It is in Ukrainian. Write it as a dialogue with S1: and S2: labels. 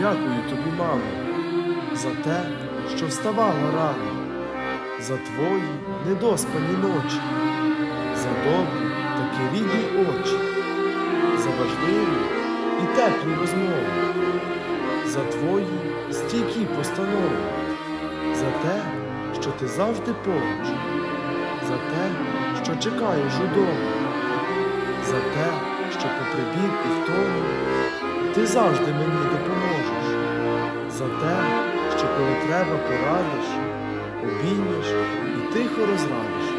S1: Дякую тобі, мамо, за те, що вставала рано, за твої недоспані ночі, за добрі такі рідні очі, за важливі і теплі розмови, за твої стійкі постанови, за те, що ти завжди поруч, за те, що чекаєш удома, за те, що попри біль і втому ти завжди мені допоможеш, за те, що коли треба порадиш, обіймеш і тихо розрадиш.